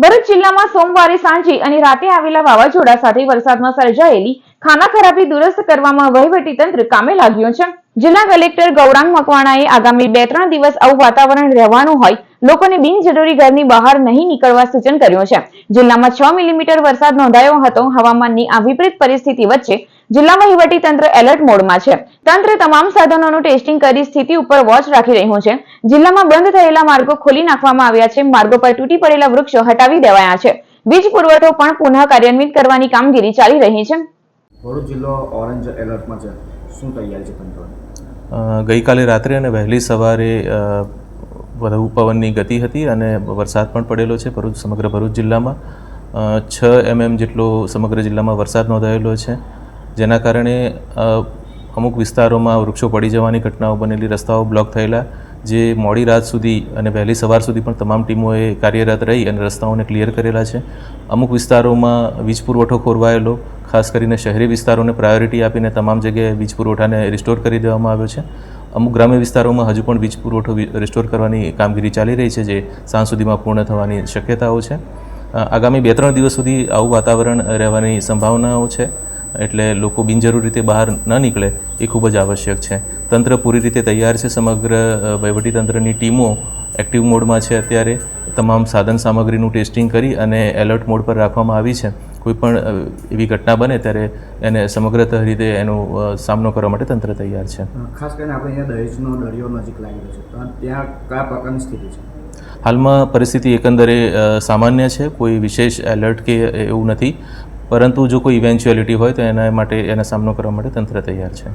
ભરૂચ જિલ્લામાં સોમવારે સાંજે અને રાતે આવેલા વાવાઝોડા સાથે વરસાદમાં સર્જાયેલી ખાના ખરાબી દુરસ્ત કરવામાં વહીવટીતંત્ર કામે લાગ્યું છે. જિલ્લા કલેક્ટર ગૌરાંગ મકવાણાએ આગામી બે ત્રણ દિવસ આવું વાતાવરણ રહેવાનું હોય, લોકોને બિનજરૂરી ઘરની બહાર નહીં નીકળવા સૂચન કર્યું છે. જિલ્લામાં છ મિલીમીટર વરસાદ નોંધાયો હતો. હવામાનની આ વિપરીત પરિસ્થિતિ વચ્ચે જિલ્લા વહીવટી તંત્ર એલર્ટ મોડમાં છે. તંત્ર તમામ સાધનોનું ટેસ્ટિંગ કરી સ્થિતિ ઉપર વોચ રાખી રહ્યું છે. જિલ્લામાં બંધ થયેલા માર્ગો ખોલી નાખવામાં આવ્યા છે. માર્ગો પર તૂટી પડેલા વૃક્ષો હટાવી દેવાયા છે. વીજ પુરવઠો પણ પુનઃ કાર્યાન્વિત કરવાની કામગીરી ચાલી રહી છે. ભરૂચ જિલ્લો ઓરેન્જ એલર્ટમાં છે. શું તૈયારી છે ગઈકાલે રાત્રે અને વહેલી સવારે વધુ પવનની ગતિ હતી અને વરસાદ પણ પડેલો છે ભરૂચ, સમગ્ર ભરૂચ જિલ્લામાં. છ એમએમ જેટલો સમગ્ર જિલ્લામાં વરસાદ નોંધાયેલો છે, જેના કારણે અમુક વિસ્તારોમાં વૃક્ષો પડી જવાની ઘટનાઓ બનેલી, રસ્તાઓ બ્લોક થયેલા, જે મોડી રાત સુધી અને વહેલી સવાર સુધી પણ તમામ ટીમોએ કાર્યરત રહી અને રસ્તાઓને ક્લિયર કરેલા છે. અમુક વિસ્તારોમાં વીજ પુરવઠો ખોરવાયેલો ખાસ કરીને શહેરી વિસ્તારોને પ્રાયોરિટી આપીને તમામ જગ્યાએ વીજ પુરવઠાને રિસ્ટોર કરી દેવામાં આવ્યો છે. અમુક ગ્રામ્ય વિસ્તારોમાં હજુ પણ વીજ પુરવઠો રિસ્ટોર કરવાની કામગીરી ચાલી રહી છે, જે સાંજ સુધીમાં પૂર્ણ થવાની શક્યતાઓ છે. આગામી બે ત્રણ દિવસ સુધી આવું વાતાવરણ રહેવાની સંભાવનાઓ છે, એટલે લોકો બિનજરૂરી રીતે બહાર ન નીકળે એ ખૂબ જ આવશ્યક છે. તંત્ર પૂરી રીતે તૈયાર છે, સમગ્ર વહીવટીતંત્રની ટીમો એક્ટિવ મોડમાં છે અત્યારે. તમામ સાધન સામગ્રીનું ટેસ્ટિંગ કરી અને એલર્ટ મોડ પર રાખવામાં આવી છે. કોઈ પણ એવી ઘટના બને ત્યારે એને સમગ્ર રીતે એનો સામનો કરવા માટે તંત્ર તૈયાર છે. ખાસ કરીને આપણે અહીંયા દહેજનો દરિયો નજીક લાગી છે. ત્યાં કયા પ્રકારની સ્થિતિ છે? હાલમાં પરિસ્થિતિ એકંદરે સામાન્ય છે. કોઈ વિશેષ એલર્ટ કે એવું નથી. પરંતુ જો કોઈ ઇવેન્ચ્યુઅલિટી હોય તો એના માટે એનો સામનો કરવા માટે તંત્ર તૈયાર છે.